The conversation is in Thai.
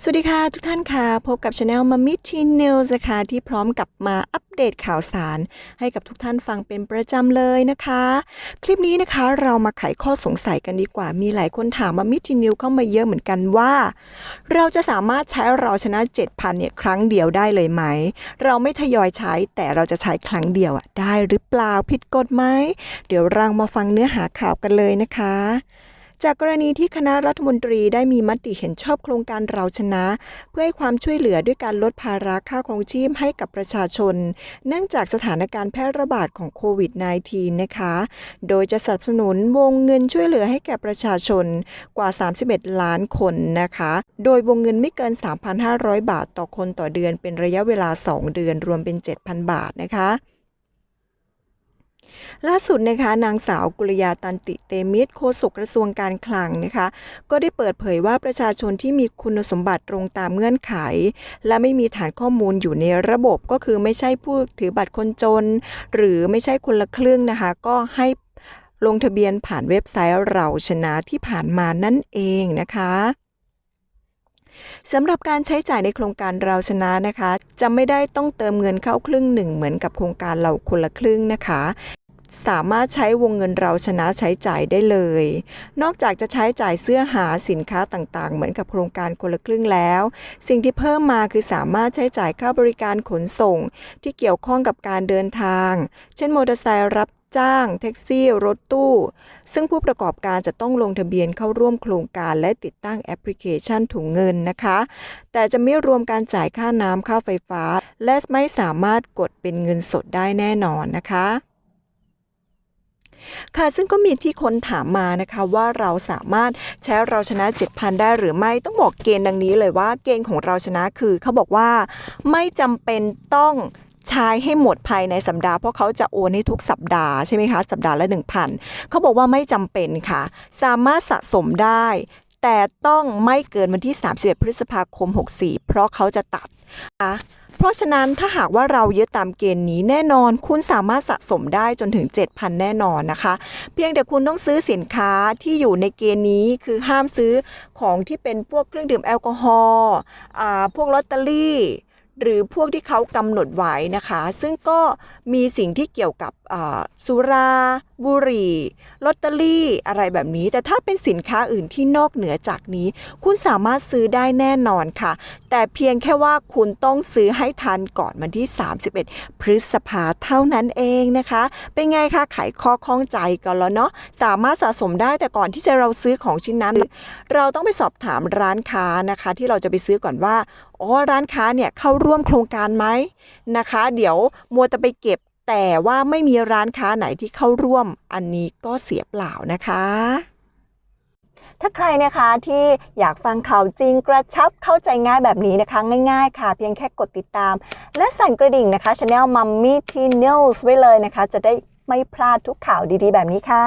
สวัสดีค่ะทุกท่านค่ะ พบกับ Channel m a m i t e e News นะคะที่พร้อมกับมาอัปเดตข่าวสาร ให้กับทุกท่านฟังเป็นประจำเลยนะคะ คลิปนี้นะคะเรามาไขข้อสงสัยกันดีกว่า มีหลายคนถามมา m i t e e News เข้ามาเยอะเหมือนกันว่า เราจะสามารถใช้เราชนะ 7,000เนี่ยครั้งเดียวได้เลยไหม เราไม่ทยอยใช้แต่เราจะใช้ครั้งเดียวอะได้หรือเปล่าผิดกฎไหมเดี๋ยวเรามาฟังเนื้อหาข่าวกันเลยนะคะ จากกรณีที่คณะรัฐมนตรีได้มีมติเห็นชอบโครงการเราชนะ เพื่อให้ความช่วยเหลือด้วยการลดภาระค่าครองชีพให้กับประชาชน เนื่องจากสถานการณ์แพร่ระบาดของโควิด -19 นะคะ โดยจะสนับสนุนวงเงินช่วยเหลือให้แก่ประชาชนกว่า 31 ล้านคนนะคะ โดยวงเงินไม่เกิน 3,500 บาทต่อคนต่อเดือนเป็นระยะเวลา 2 เดือนรวมเป็น 7,000 บาทนะคะ ล่าสุดนะคะนางสาวกุลยาตันติเตมิตรโฆษกกระทรวงการคลังนะคะก็ได้เปิดเผยว่าประชาชนที่มีคุณสมบัติตรงตามเงื่อนไข และไม่มีฐานข้อมูลอยู่ในระบบก็คือไม่ใช่ผู้ถือบัตรคนจน หรือไม่ใช่คนละครึ่งนะคะ ก็ให้ลงทะเบียนผ่านเว็บไซต์เราชนะที่ผ่านมานั่นเองนะคะสำหรับการใช้จ่ายในโครงการเราชนะนะคะ จะไม่ได้ต้องเติมเงินเข้าครึ่งหนึ่งเหมือนกับโครงการเราคนละครึ่งนะคะ สามารถใช้วงเงินเราชนะใช้จ่ายได้เลย นอกจากจะใช้จ่ายเสื้อหาสินค้าต่างๆ เหมือนกับโครงการคนละครึ่งแล้ว สิ่งที่เพิ่มมาคือสามารถใช้จ่ายค่าบริการขนส่ง ที่เกี่ยวข้องกับการเดินทาง เช่นมอเตอร์ไซค์รับจ้าง แท็กซี่ รถตู้ ซึ่งผู้ประกอบการจะต้องลงทะเบียนเข้าร่วมโครงการและติดตั้งแอปพลิเคชันถุงเงินนะคะ แต่จะไม่รวมการจ่ายค่าน้ำค่าไฟฟ้า และไม่สามารถกดเป็นเงินสดได้แน่นอนนะคะ ค่ะซึ่งก็มีที่คนถามมานะคะว่าเราสามารถใช้เราชนะ 7,000 ได้หรือไม่ต้องบอกเกณฑ์ดังนี้เลยว่าเกณฑ์ของเราชนะคือเขาบอกว่าไม่จำเป็นต้องใช้ให้หมดภายในสัปดาห์เพราะเขาจะโอนให้ทุกสัปดาห์ใช่ไหมคะสัปดาห์ละ 1,000 เขาบอกว่าไม่จำเป็นค่ะ สามารถสะสมได้ แต่ต้องไม่เกินวันที่ 31 พฤษภาคม 64 เพราะเขาจะตัดนะเพราะฉะนั้นถ้าหากว่าเรายึดตามเกณฑ์นี้แน่นอนคุณสามารถสะสมได้จนถึง 7,000 แน่นอนนะคะ เพียงแต่คุณต้องซื้อสินค้าที่อยู่ในเกณฑ์นี้คือห้ามซื้อของที่เป็นพวกเครื่องดื่มแอลกอฮอล์อ่าพวกลอตเตอรี่ หรือพวกที่เขากำหนดไว้นะคะ ซึ่งก็มีสิ่งที่เกี่ยวกับสุรา บุหรี่ลอตเตอรี่อะไรแบบนี้ แต่ถ้าเป็นสินค้าอื่นที่นอกเหนือจากนี้ คุณสามารถซื้อได้แน่นอนค่ะ แต่เพียงแค่ว่าคุณต้องซื้อให้ทันก่อนวันที่ 31 พฤษภาเท่านั้นเองนะคะ เป็นไงคะไขข้อข้องใจกันแล้วเนาะสามารถสะสมได้แต่ก่อนที่จะเราซื้อของชิ้นนั้น เราต้องไปสอบถามร้านค้านะคะ ที่เราจะไปซื้อก่อนว่า อ๋อร้านค้าเนี่ยเข้าร่วมโครงการไหมนะคะ เดี๋ยวมัวแต่ไปเก็บแต่ว่าไม่มีร้านค้าไหนที่เข้าร่วมอันนี้ก็เสียเปล่านะคะ ถ้าใครนะคะที่อยากฟังข่าวจริงกระชับเข้าใจง่ายแบบนี้นะคะ ง่ายๆค่ะ เพียงแค่กดติดตาม และสั่นกระดิ่งนะคะ Channel Mummy T News ไว้เลยนะคะ จะได้ไม่พลาดทุกข่าวดีๆ แบบนี้ค่ะ